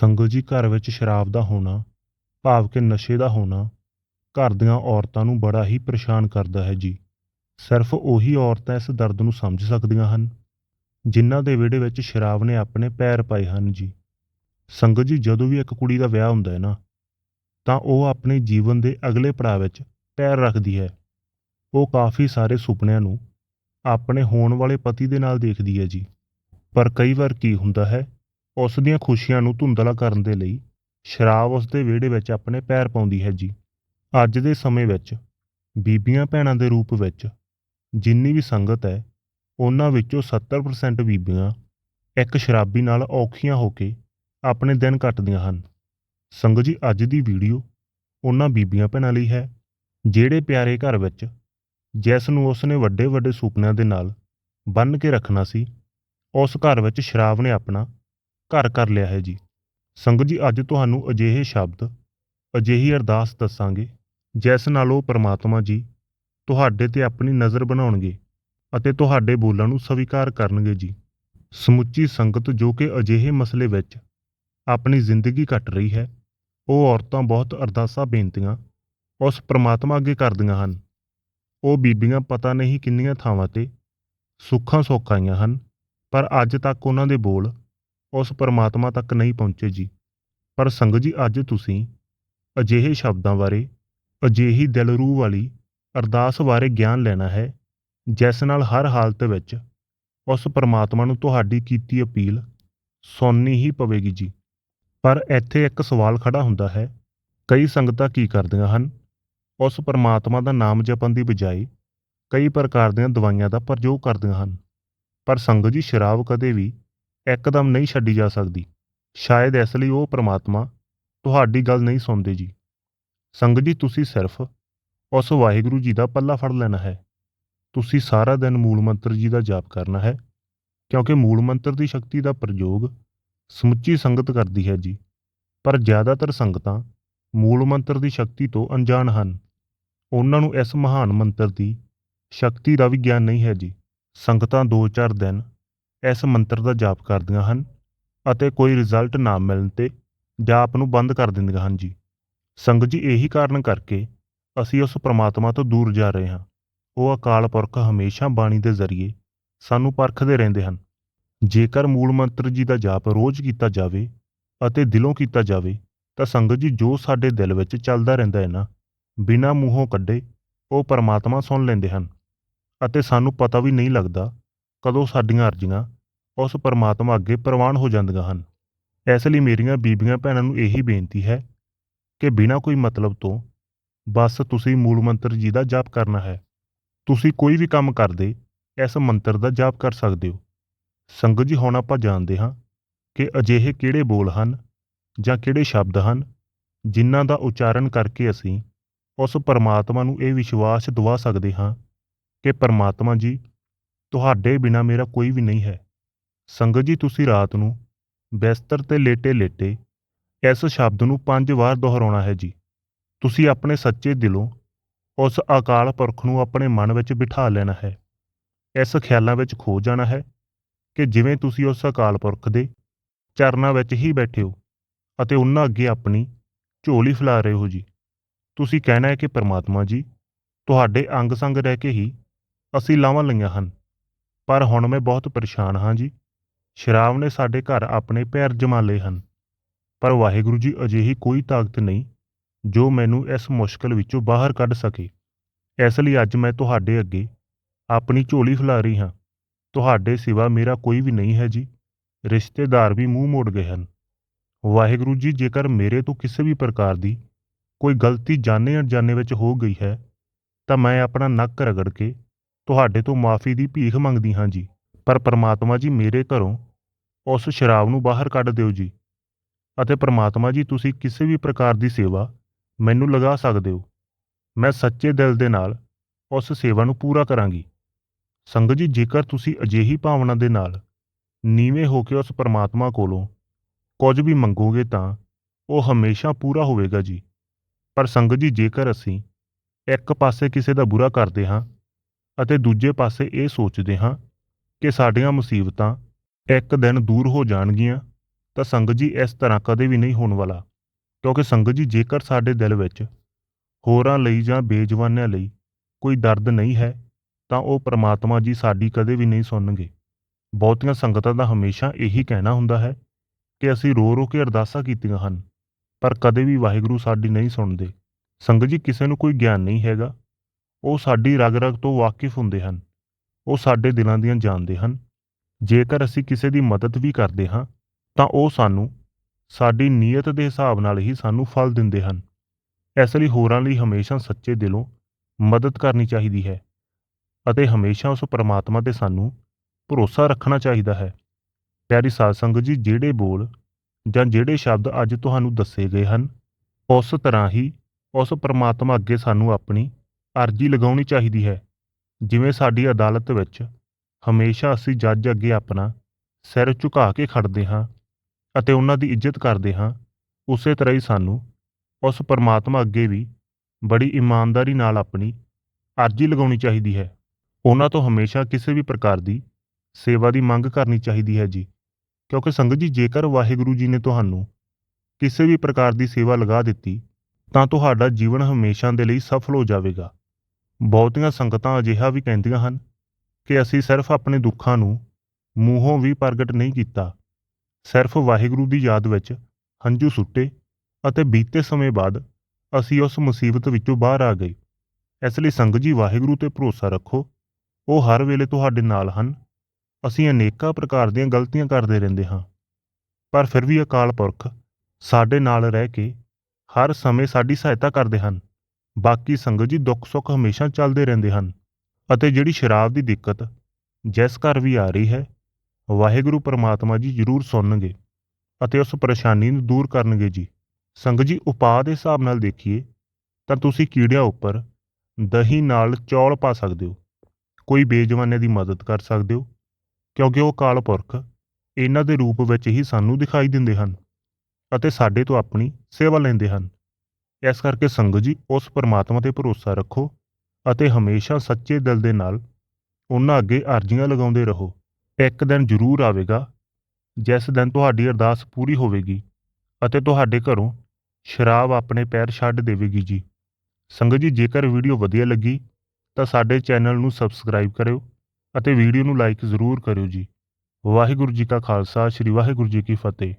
ਸੰਗਤ ਜੀ ਘਰ ਵਿੱਚ ਸ਼ਰਾਬ ਦਾ ਹੋਣਾ, ਭਾਵ ਕਿ ਨਸ਼ੇ ਦਾ ਹੋਣਾ, ਘਰ ਦੀਆਂ ਔਰਤਾਂ ਨੂੰ ਬੜਾ ਹੀ ਪਰੇਸ਼ਾਨ ਕਰਦਾ ਹੈ ਜੀ। ਸਿਰਫ ਉਹੀ ਔਰਤਾਂ ਇਸ ਦਰਦ ਨੂੰ ਸਮਝ ਸਕਦੀਆਂ ਹਨ, ਜਿਨ੍ਹਾਂ ਦੇ ਵਿਹੜੇ ਵਿੱਚ ਸ਼ਰਾਬ ਨੇ ਆਪਣੇ ਪੈਰ ਪਾਏ ਹਨ ਜੀ। ਸੰਗਤ ਜੀ, ਜਦੋਂ ਵੀ ਇੱਕ ਕੁੜੀ ਦਾ ਵਿਆਹ ਹੁੰਦਾ ਹੈ ਨਾ, ਤਾਂ ਉਹ ਆਪਣੇ ਜੀਵਨ ਦੇ ਅਗਲੇ ਪੜਾਅ ਵਿੱਚ ਪੈਰ ਰੱਖਦੀ ਹੈ। ਉਹ ਕਾਫੀ ਸਾਰੇ ਸੁਪਨਿਆਂ ਨੂੰ ਆਪਣੇ ਹੋਣ ਵਾਲੇ ਪਤੀ ਦੇ ਨਾਲ ਦੇਖਦੀ ਹੈ ਜੀ। ਪਰ ਕਈ ਵਾਰ ਕੀ ਹੁੰਦਾ ਹੈ ਉਸ ਦੀਆਂ ਖੁਸ਼ੀਆਂ ਨੂੰ ਧੁੰਦਲਾ ਕਰਨ ਦੇ ਲਈ ਸ਼ਰਾਬ ਉਸ ਦੇ ਵਿਹੜੇ ਵਿੱਚ ਆਪਣੇ ਪੈਰ ਪਾਉਂਦੀ ਹੈ ਜੀ। ਅੱਜ ਦੇ ਸਮੇਂ ਵਿੱਚ, ਬੀਬੀਆਂ ਭੈਣਾਂ ਦੇ ਰੂਪ ਵਿੱਚ ਜਿੰਨੀ ਵੀ ਸੰਗਤ ਹੈ, ਉਹਨਾਂ ਵਿੱਚੋਂ 70% ਬੀਬੀਆਂ ਇੱਕ ਸ਼ਰਾਬੀ ਨਾਲ ਔਖੀਆਂ ਹੋ ਕੇ ਆਪਣੇ ਦਿਨ ਕੱਟਦੀਆਂ ਹਨ। ਸੰਗਤ ਜੀ, ਅੱਜ ਦੀ ਵੀਡੀਓ ਉਹਨਾਂ ਬੀਬੀਆਂ ਭੈਣਾਂ ਲਈ ਹੈ, ਜਿਹੜੇ ਪਿਆਰੇ ਘਰ ਵਿੱਚ ਜਿਸ ਨੂੰ ਉਸ ਨੇ ਵੱਡੇ ਵੱਡੇ ਸੁਪਨਿਆਂ ਦੇ ਨਾਲ ਬੰਨ੍ਹ ਕੇ ਰੱਖਣਾ ਸੀ, ਉਸ ਘਰ ਵਿੱਚ ਸ਼ਰਾਬ ਨੇ ਆਪਣਾ ਘਰ ਕਰ ਲਿਆ ਹੈ ਜੀ। ਸੰਗਤ ਜੀ, ਅੱਜ ਤੁਹਾਨੂੰ ਅਜਿਹੇ ਸ਼ਬਦ, ਅਜਿਹੀ ਅਰਦਾਸ ਦੱਸਾਂਗੇ, ਜਿਸ ਨਾਲ ਉਹ ਪ੍ਰਮਾਤਮਾ ਜੀ ਤੁਹਾਡੇ ਤੇ ਆਪਣੀ ਨਜ਼ਰ ਬਣਾਉਣਗੇ ਅਤੇ ਤੁਹਾਡੇ ਬੋਲਾਂ ਨੂੰ ਸਵੀਕਾਰ ਕਰਨਗੇ ਜੀ। ਸਮੁੱਚੀ ਸੰਗਤ ਜੋ ਕਿ ਅਜਿਹੇ ਮਸਲੇ ਵਿੱਚ ਆਪਣੀ ਜ਼ਿੰਦਗੀ ਕੱਟ ਰਹੀ ਹੈ, ਉਹ ਔਰਤਾਂ ਬਹੁਤ ਅਰਦਾਸਾਂ ਬੇਨਤੀਆਂ ਉਸ ਪ੍ਰਮਾਤਮਾ ਅੱਗੇ ਕਰਦੀਆਂ ਹਨ। ਉਹ ਬੀਬੀਆਂ ਪਤਾ ਨਹੀਂ ਕਿੰਨੀਆਂ ਥਾਵਾਂ ਤੇ ਸੁੱਖਾਂ ਸੁੱਖ ਹਨ, ਪਰ ਅੱਜ ਤੱਕ ਉਹਨਾਂ ਦੇ ਬੋਲ ਉਸ ਪਰਮਾਤਮਾ ਤੱਕ ਨਹੀਂ ਪਹੁੰਚੇ ਜੀ। ਪਰ ਸੰਗਤ ਜੀ, ਅੱਜ ਤੁਸੀਂ ਅਜਿਹੇ ਸ਼ਬਦਾਂ ਬਾਰੇ, ਅਜਿਹੀ ਦਿਲ ਰੂਹ ਵਾਲੀ ਅਰਦਾਸ ਬਾਰੇ ਗਿਆਨ ਲੈਣਾ ਹੈ, ਜਿਸ ਨਾਲ ਹਰ ਹਾਲਤ ਵਿੱਚ ਉਸ ਪਰਮਾਤਮਾ ਨੂੰ ਤੁਹਾਡੀ ਕੀਤੀ ਅਪੀਲ ਸੁਣਨੀ ਹੀ ਪਵੇਗੀ ਜੀ। ਪਰ ਇੱਥੇ ਇੱਕ ਸਵਾਲ ਖੜਾ ਹੁੰਦਾ ਹੈ, ਕਈ ਸੰਗਤਾਂ ਕੀ ਕਰਦੀਆਂ ਹਨ? ਉਸ ਪਰਮਾਤਮਾ ਦਾ ਨਾਮ ਜਪਣ ਦੀ ਬਜਾਏ ਕਈ ਪ੍ਰਕਾਰ ਦੀਆਂ ਦਵਾਈਆਂ ਦਾ ਪ੍ਰਯੋਗ ਕਰਦੀਆਂ ਹਨ। ਪਰ ਸੰਗਤ ਜੀ, ਸ਼ਰਾਬ ਕਦੇ ਵੀ ਇੱਕਦਮ ਨਹੀਂ ਛੱਡੀ ਜਾ ਸਕਦੀ। ਸ਼ਾਇਦ ਇਸ ਲਈ ਉਹ ਪ੍ਰਮਾਤਮਾ ਤੁਹਾਡੀ ਗੱਲ ਨਹੀਂ ਸੁਣਦੇ ਜੀ। ਸੰਗਤ ਜੀ, ਤੁਸੀਂ ਸਿਰਫ ਉਸ ਵਾਹਿਗੁਰੂ ਜੀ ਦਾ ਪੱਲਾ ਫੜ ਲੈਣਾ ਹੈ। ਤੁਸੀਂ ਸਾਰਾ ਦਿਨ ਮੂਲ ਮੰਤਰ ਜੀ ਦਾ ਜਾਪ ਕਰਨਾ ਹੈ, ਕਿਉਂਕਿ ਮੂਲ ਮੰਤਰ ਦੀ ਸ਼ਕਤੀ ਦਾ ਪ੍ਰਯੋਗ ਸਮੁੱਚੀ ਸੰਗਤ ਕਰਦੀ ਹੈ ਜੀ। ਪਰ ਜ਼ਿਆਦਾਤਰ ਸੰਗਤਾਂ ਮੂਲ ਮੰਤਰ ਦੀ ਸ਼ਕਤੀ ਤੋਂ ਅਣਜਾਣ ਹਨ। ਉਹਨਾਂ ਨੂੰ ਇਸ ਮਹਾਨ ਮੰਤਰ ਦੀ ਸ਼ਕਤੀ ਦਾ ਵੀ ਗਿਆਨ ਨਹੀਂ ਹੈ ਜੀ। ਸੰਗਤਾਂ 2-4 ਦਿਨ ਇਸ ਮੰਤਰ ਦਾ ਜਾਪ ਕਰਦੀਆਂ ਹਨ ਅਤੇ ਕੋਈ ਰਿਜ਼ਲਟ ਨਾ ਮਿਲਣ ਤੇ ਜਾਪ ਨੂੰ ਬੰਦ ਕਰ ਦਿੰਦੀਆਂ ਹਨ ਜੀ। ਸੰਗਤ ਜੀ, ਇਹੀ ਕਾਰਨ ਕਰਕੇ ਅਸੀਂ ਉਸ ਪ੍ਰਮਾਤਮਾ ਤੋਂ ਦੂਰ ਜਾ ਰਹੇ ਹਾਂ। ਉਹ ਅਕਾਲ ਪੁਰਖ ਹਮੇਸ਼ਾ ਬਾਣੀ ਦੇ ਜ਼ਰੀਏ ਸਾਨੂੰ ਪਰਖਦੇ ਰਹਿੰਦੇ ਹਨ। ਜੇਕਰ ਮੂਲ ਮੰਤਰ ਜੀ ਦਾ ਜਾਪ ਰੋਜ਼ ਕੀਤਾ ਜਾਵੇ ਅਤੇ ਦਿਲੋਂ ਕੀਤਾ ਜਾਵੇ, ਤਾਂ ਸੰਗਤ ਜੀ, ਜੋ ਸਾਡੇ ਦਿਲ ਵਿੱਚ ਚੱਲਦਾ ਰਹਿੰਦਾ ਹੈ ਨਾ, ਬਿਨਾਂ ਮੂੰਹੋਂ ਕੱਢੇ ਉਹ ਪਰਮਾਤਮਾ ਸੁਣ ਲੈਂਦੇ ਹਨ ਅਤੇ ਸਾਨੂੰ ਪਤਾ ਵੀ ਨਹੀਂ ਲੱਗਦਾ ਕਦੋਂ ਸਾਡੀਆਂ ਅਰਜ਼ੀਆਂ ਉਸ ਪਰਮਾਤਮਾ ਅੱਗੇ ਪ੍ਰਵਾਨ ਹੋ ਜਾਂਦੀਆਂ ਹਨ। ਇਸ ਲਈ ਮੇਰੀਆਂ ਬੀਬੀਆਂ ਭੈਣਾਂ ਨੂੰ ਇਹੀ ਬੇਨਤੀ ਹੈ ਕਿ ਬਿਨਾਂ ਕੋਈ ਮਤਲਬ ਤੋਂ ਬਸ ਤੁਸੀਂ ਮੂਲ ਮੰਤਰ ਜੀ ਦਾ ਜਾਪ ਕਰਨਾ ਹੈ। ਤੁਸੀਂ ਕੋਈ ਵੀ ਕੰਮ ਕਰਦੇ ਇਸ ਮੰਤਰ ਦਾ ਜਾਪ ਕਰ ਸਕਦੇ ਹੋ। ਸੰਗਤ ਜੀ, ਹੁਣ ਆਪਾਂ ਜਾਣਦੇ ਹਾਂ ਕਿ ਅਜਿਹੇ ਕਿਹੜੇ ਬੋਲ ਹਨ ਜਾਂ ਕਿਹੜੇ ਸ਼ਬਦ ਹਨ ਜਿਨ੍ਹਾਂ ਦਾ ਉਚਾਰਨ ਕਰਕੇ ਅਸੀਂ ਉਸ ਪਰਮਾਤਮਾ ਨੂੰ ਇਹ ਵਿਸ਼ਵਾਸ ਦਿਵਾ ਸਕਦੇ ਹਾਂ ਕਿ ਪਰਮਾਤਮਾ ਜੀ ਤੁਹਾਡੇ ਬਿਨਾ ਮੇਰਾ ਕੋਈ ਵੀ ਨਹੀਂ ਹੈ। ਸੰਗਤ ਜੀ, ਤੁਸੀਂ ਰਾਤ ਨੂੰ ਬਿਸਤਰ ਤੇ ਲੇਟੇ ਲੇਟੇ ਇਸ ਸ਼ਬਦ ਨੂੰ ਪੰਜ ਵਾਰ ਦੁਹਰਾਉਣਾ ਹੈ ਜੀ। ਤੁਸੀਂ ਆਪਣੇ ਸੱਚੇ ਦਿਲੋਂ ਉਸ ਅਕਾਲ ਪੁਰਖ ਨੂੰ ਆਪਣੇ ਮਨ ਵਿੱਚ ਬਿਠਾ ਲੈਣਾ ਹੈ। ਇਸ ਖਿਆਲਾਂ ਵਿੱਚ ਖੋ ਜਾਣਾ ਹੈ ਕਿ ਜਿਵੇਂ ਤੁਸੀਂ ਉਸ ਅਕਾਲ ਪੁਰਖ ਦੇ ਚਰਨਾਂ ਵਿੱਚ ਹੀ ਬੈਠੇ ਹੋ ਅਤੇ ਉਹਨਾਂ ਅੱਗੇ ਆਪਣੀ ਝੋਲੀ ਫੈਲਾ ਰਹੇ ਹੋ ਜੀ। ਤੁਸੀਂ ਕਹਿਣਾ ਹੈ ਕਿ ਪਰਮਾਤਮਾ ਜੀ, ਤੁਹਾਡੇ ਅੰਗ ਸੰਗ ਰਹਿ ਕੇ ਹੀ ਅਸੀਂ ਲਾਵਾਂ ਲਈਆਂ ਹਨ। ਪਰ ਹੁਣ ਮੈਂ ਬਹੁਤ ਪਰੇਸ਼ਾਨ ਹਾਂ ਜੀ। ਸ਼ਰਾਬ ਨੇ ਸਾਡੇ ਘਰ ਆਪਣੇ ਪੈਰ ਜਮਾ ਲਏ ਹਨ। ਪਰ ਵਾਹਿਗੁਰੂ ਜੀ ਅਜਿਹੀ ਕੋਈ ਤਾਕਤ ਨਹੀਂ, ਜੋ ਮੈਨੂੰ ਇਸ ਮੁਸ਼ਕਲ ਵਿੱਚੋਂ ਬਾਹਰ ਕੱਢ ਸਕੇ। ਇਸ ਲਈ ਅੱਜ ਮੈਂ ਤੁਹਾਡੇ ਅੱਗੇ ਆਪਣੀ ਝੋਲੀ ਫੈਲਾ ਰਹੀ ਹਾਂ। ਤੁਹਾਡੇ ਸਿਵਾ ਮੇਰਾ ਕੋਈ ਵੀ ਨਹੀਂ ਹੈ ਜੀ। ਰਿਸ਼ਤੇਦਾਰ ਵੀ ਮੂੰਹ ਮੋੜ ਗਏ ਹਨ। ਵਾਹਿਗੁਰੂ ਜੀ, ਜੇਕਰ ਮੇਰੇ ਤੋਂ ਕਿਸੇ ਵੀ ਪ੍ਰਕਾਰ ਦੀ ਕੋਈ ਗਲਤੀ ਜਾਣੇ ਅਣਜਾਣੇ ਵਿੱਚ ਹੋ ਗਈ ਹੈ, ਤਾਂ ਮੈਂ ਆਪਣਾ ਨੱਕ ਰਗੜ ਕੇ ਤੁਹਾਡੇ ਤੋਂ ਮਾਫੀ ਦੀ ਭੀਖ ਮੰਗਦੀ ਹਾਂ ਜੀ, ਪਰ ਪ੍ਰਮਾਤਮਾ ਜੀ ਮੇਰੇ ਘਰੋਂ ਉਸ ਸ਼ਰਾਬ ਨੂੰ ਬਾਹਰ ਕੱਢ ਦਿਓ ਜੀ। ਅਤੇ ਪ੍ਰਮਾਤਮਾ ਜੀ, ਤੁਸੀਂ ਕਿਸੇ ਵੀ ਪ੍ਰਕਾਰ ਦੀ ਸੇਵਾ ਮੈਨੂੰ ਲਗਾ ਸਕਦੇ ਹੋ। ਮੈਂ ਸੱਚੇ ਦਿਲ ਦੇ ਨਾਲ ਉਸ ਸੇਵਾ ਨੂੰ ਪੂਰਾ ਕਰਾਂਗੀ। ਸੰਗਤ ਜੀ, ਜੇਕਰ ਤੁਸੀਂ ਅਜਿਹੀ ਭਾਵਨਾ ਦੇ ਨਾਲ ਨੀਵੇਂ ਹੋ ਕੇ ਉਸ ਪਰਮਾਤਮਾ ਕੋਲੋਂ ਕੁਝ ਵੀ ਮੰਗੋਗੇ ਤਾਂ ਉਹ ਹਮੇਸ਼ਾ ਪੂਰਾ ਹੋਵੇਗਾ ਜੀ। ਪਰ ਸੰਗਤ ਜੀ, ਜੇਕਰ ਅਸੀਂ ਇੱਕ ਪਾਸੇ ਕਿਸੇ ਦਾ ਬੁਰਾ ਕਰਦੇ ਹਾਂ ਅਤੇ ਦੂਜੇ ਪਾਸੇ ਇਹ ਸੋਚਦੇ ਹਾਂ ਕਿ ਸਾਡੀਆਂ ਮੁਸੀਬਤਾਂ ਇੱਕ ਦਿਨ ਦੂਰ ਹੋ ਜਾਣਗੀਆਂ, ਤਾਂ ਸੰਗਤ ਜੀ ਇਸ ਤਰ੍ਹਾਂ ਕਦੇ ਵੀ ਨਹੀਂ ਹੋਣ ਵਾਲਾ, ਕਿਉਂਕਿ ਸੰਗਤ ਜੀ ਜੇਕਰ ਸਾਡੇ ਦਿਲ ਵਿੱਚ ਹੋਰਾਂ ਲਈ ਜਾਂ ਬੇਜਵਾਨਿਆਂ ਲਈ ਕੋਈ ਦਰਦ ਨਹੀਂ ਹੈ, ਤਾਂ ਉਹ ਪ੍ਰਮਾਤਮਾ ਜੀ ਸਾਡੀ ਕਦੇ ਵੀ ਨਹੀਂ ਸੁਣਨਗੇ। ਬਹੁਤੀਆਂ ਸੰਗਤਾਂ ਦਾ ਹਮੇਸ਼ਾ ਇਹੀ ਕਹਿਣਾ ਹੁੰਦਾ ਹੈ ਕਿ ਅਸੀਂ ਰੋ ਰੋ ਕੇ ਅਰਦਾਸਾਂ ਕੀਤੀਆਂ ਹਨ, ਪਰ ਕਦੇ ਵੀ ਵਾਹਿਗੁਰੂ ਸਾਡੀ ਨਹੀਂ ਸੁਣਦੇ। ਸੰਗਤ ਜੀ ਕਿਸੇ ਨੂੰ ਕੋਈ ਗਿਆਨ ਨਹੀਂ ਹੈਗਾ। ਉਹ ਸਾਡੀ ਰਗ ਰਗ ਤੋਂ ਵਾਕਿਫ ਹੁੰਦੇ ਹਨ। ਉਹ ਸਾਡੇ ਦਿਲਾਂ ਦੀਆਂ ਜਾਣਦੇ ਹਨ। ਜੇਕਰ ਅਸੀਂ ਕਿਸੇ ਦੀ ਮਦਦ ਵੀ ਕਰਦੇ ਹਾਂ, ਤਾਂ ਉਹ ਸਾਨੂੰ ਸਾਡੀ ਨੀਅਤ ਦੇ ਹਿਸਾਬ ਨਾਲ ਹੀ ਸਾਨੂੰ ਫਲ ਦਿੰਦੇ ਹਨ। ਇਸ ਲਈ ਹੋਰਾਂ ਲਈ ਹਮੇਸ਼ਾ ਸੱਚੇ ਦਿਲੋਂ ਮਦਦ ਕਰਨੀ ਚਾਹੀਦੀ ਹੈ ਅਤੇ ਹਮੇਸ਼ਾ ਉਸ ਪਰਮਾਤਮਾ ਤੇ ਸਾਨੂੰ ਭਰੋਸਾ ਰੱਖਣਾ ਚਾਹੀਦਾ ਹੈ। ਪਿਆਰੀ ਸਾਧ ਸੰਗਤ ਜੀ, ਜਿਹੜੇ ਬੋਲ ਜਾਂ ਜਿਹੜੇ ਸ਼ਬਦ ਅੱਜ ਤੁਹਾਨੂੰ ਦੱਸੇ ਗਏ ਹਨ, ਉਸ ਤਰ੍ਹਾਂ ਹੀ ਉਸ ਪਰਮਾਤਮਾ ਅੱਗੇ ਸਾਨੂੰ ਆਪਣੀ ਅਰਜ਼ੀ ਲਗਾਉਣੀ ਚਾਹੀਦੀ ਹੈ। ਜਿਵੇਂ ਸਾਡੀ ਅਦਾਲਤ ਵਿੱਚ ਹਮੇਸ਼ਾ ਅਸੀਂ ਜੱਜ ਅੱਗੇ ਆਪਣਾ ਸਿਰ ਝੁਕਾ ਕੇ ਖੜਦੇ ਹਾਂ ਅਤੇ ਉਹਨਾਂ ਦੀ ਇੱਜ਼ਤ ਕਰਦੇ ਹਾਂ, ਉਸੇ ਤਰ੍ਹਾਂ ਹੀ ਸਾਨੂੰ ਉਸ ਪਰਮਾਤਮਾ ਅੱਗੇ ਵੀ ਬੜੀ ਇਮਾਨਦਾਰੀ ਨਾਲ ਆਪਣੀ ਅਰਜ਼ੀ ਲਗਾਉਣੀ ਚਾਹੀਦੀ ਹੈ। ਉਹਨਾਂ ਤੋਂ ਹਮੇਸ਼ਾ ਕਿਸੇ ਵੀ ਪ੍ਰਕਾਰ ਦੀ ਸੇਵਾ ਦੀ ਮੰਗ ਕਰਨੀ ਚਾਹੀਦੀ ਹੈ ਜੀ। ਕਿਉਂਕਿ ਸੰਗਤ ਜੀ, ਜੇਕਰ ਵਾਹਿਗੁਰੂ ਜੀ ਨੇ ਤੁਹਾਨੂੰ ਕਿਸੇ ਵੀ ਪ੍ਰਕਾਰ ਦੀ ਸੇਵਾ ਲਗਾ ਦਿੱਤੀ, ਤਾਂ ਤੁਹਾਡਾ ਜੀਵਨ ਹਮੇਸ਼ਾ ਦੇ ਲਈ ਸਫਲ ਹੋ ਜਾਵੇਗਾ। ਬਹੁਤੀਆਂ ਸੰਗਤਾਂ ਅਜਿਹਾ ਵੀ ਕਹਿੰਦੀਆਂ ਹਨ ਕਿ ਅਸੀਂ ਸਿਰਫ ਆਪਣੇ ਦੁੱਖਾਂ ਨੂੰ ਮੂੰਹੋਂ ਵੀ ਪ੍ਰਗਟ ਨਹੀਂ ਕੀਤਾ। ਸਿਰਫ ਵਾਹਿਗੁਰੂ ਦੀ ਯਾਦ ਵਿੱਚ ਹੰਝੂ ਸੁੱਟੇ ਅਤੇ ਬੀਤੇ ਸਮੇਂ ਬਾਅਦ ਅਸੀਂ ਉਸ ਮੁਸੀਬਤ ਵਿੱਚੋਂ ਬਾਹਰ ਆ ਗਏ। ਇਸ ਲਈ ਸੰਗਤ ਜੀ ਵਾਹਿਗੁਰੂ ਤੇ ਭਰੋਸਾ ਰੱਖੋ, ਉਹ ਹਰ ਵੇਲੇ ਤੁਹਾਡੇ ਨਾਲ ਹਨ। ਅਸੀਂ ਅਨੇਕਾਂ ਪ੍ਰਕਾਰ ਦੀਆਂ ਗਲਤੀਆਂ ਕਰਦੇ ਰਹਿੰਦੇ ਹਾਂ, ਪਰ ਫਿਰ ਵੀ ਅਕਾਲ ਪੁਰਖ ਸਾਡੇ ਨਾਲ ਰਹਿ ਕੇ ਹਰ ਸਮੇਂ ਸਾਡੀ ਸਹਾਇਤਾ ਕਰਦੇ ਹਨ। ਬਾਕੀ ਸੰਗਤ ਜੀ ਦੁੱਖ ਸੁੱਖ ਹਮੇਸ਼ਾ ਚੱਲਦੇ ਰਹਿੰਦੇ ਹਨ ਅਤੇ ਜਿਹੜੀ ਸ਼ਰਾਬ ਦੀ ਦਿੱਕਤ ਜਿਸ ਘਰ ਵੀ ਆ ਰਹੀ ਹੈ, ਵਾਹਿਗੁਰੂ ਪਰਮਾਤਮਾ ਜੀ ਜ਼ਰੂਰ ਸੁਣਨਗੇ ਅਤੇ ਉਸ ਪਰੇਸ਼ਾਨੀ ਨੂੰ ਦੂਰ ਕਰਨਗੇ ਜੀ। ਸੰਗਤ ਜੀ, ਉਪਾਅ ਦੇ ਹਿਸਾਬ ਨਾਲ ਦੇਖੀਏ ਤਾਂ ਤੁਸੀਂ ਕੀੜਿਆਂ ਉੱਪਰ ਦਹੀਂ ਨਾਲ ਚੌਲ ਪਾ ਸਕਦੇ ਹੋ। ਕੋਈ ਬੇਜਵਾਨੇ ਦੀ ਮਦਦ ਕਰ ਸਕਦੇ ਹੋ, ਕਿਉਂਕਿ ਉਹ ਕਾਲ ਪੁਰਖ ਇਹਨਾਂ ਦੇ ਰੂਪ ਵਿੱਚ ਹੀ ਸਾਨੂੰ ਦਿਖਾਈ ਦਿੰਦੇ ਹਨ ਅਤੇ ਸਾਡੇ ਤੋਂ ਆਪਣੀ ਸੇਵਾ ਲੈਂਦੇ ਹਨ। ਇਸ ਕਰਕੇ ਸੰਗਤ ਜੀ, ਉਸ ਪਰਮਾਤਮਾ ਤੇ ਭਰੋਸਾ ਰੱਖੋ ਅਤੇ ਹਮੇਸ਼ਾ ਸੱਚੇ ਦਿਲ ਦੇ ਨਾਲ ਉਹਨਾਂ ਅੱਗੇ ਅਰਜ਼ੀਆਂ ਲਗਾਉਂਦੇ ਰਹੋ। ਇੱਕ ਦਿਨ ਜ਼ਰੂਰ ਆਵੇਗਾ ਜਿਸ ਦਿਨ ਤੁਹਾਡੀ ਅਰਦਾਸ ਪੂਰੀ ਹੋਵੇਗੀ ਅਤੇ ਤੁਹਾਡੇ ਘਰੋਂ ਸ਼ਰਾਬ ਆਪਣੇ ਪੈਰ ਛੱਡ ਦੇਵੇਗੀ ਜੀ। ਸੰਗਤ ਜੀ, ਜੇਕਰ ਵੀਡੀਓ ਵਧੀਆ ਲੱਗੀ ਤਾਂ ਸਾਡੇ ਚੈਨਲ ਨੂੰ ਸਬਸਕ੍ਰਾਈਬ ਕਰਿਓ ਅਤੇ ਵੀਡੀਓ ਨੂੰ ਲਾਈਕ ਜ਼ਰੂਰ ਕਰਿਓ ਜੀ। ਵਾਹਿਗੁਰੂ ਜੀ ਕਾ ਖਾਲਸਾ, ਸ੍ਰੀ ਵਾਹਿਗੁਰੂ ਜੀ ਕੀ ਫਤਿਹ।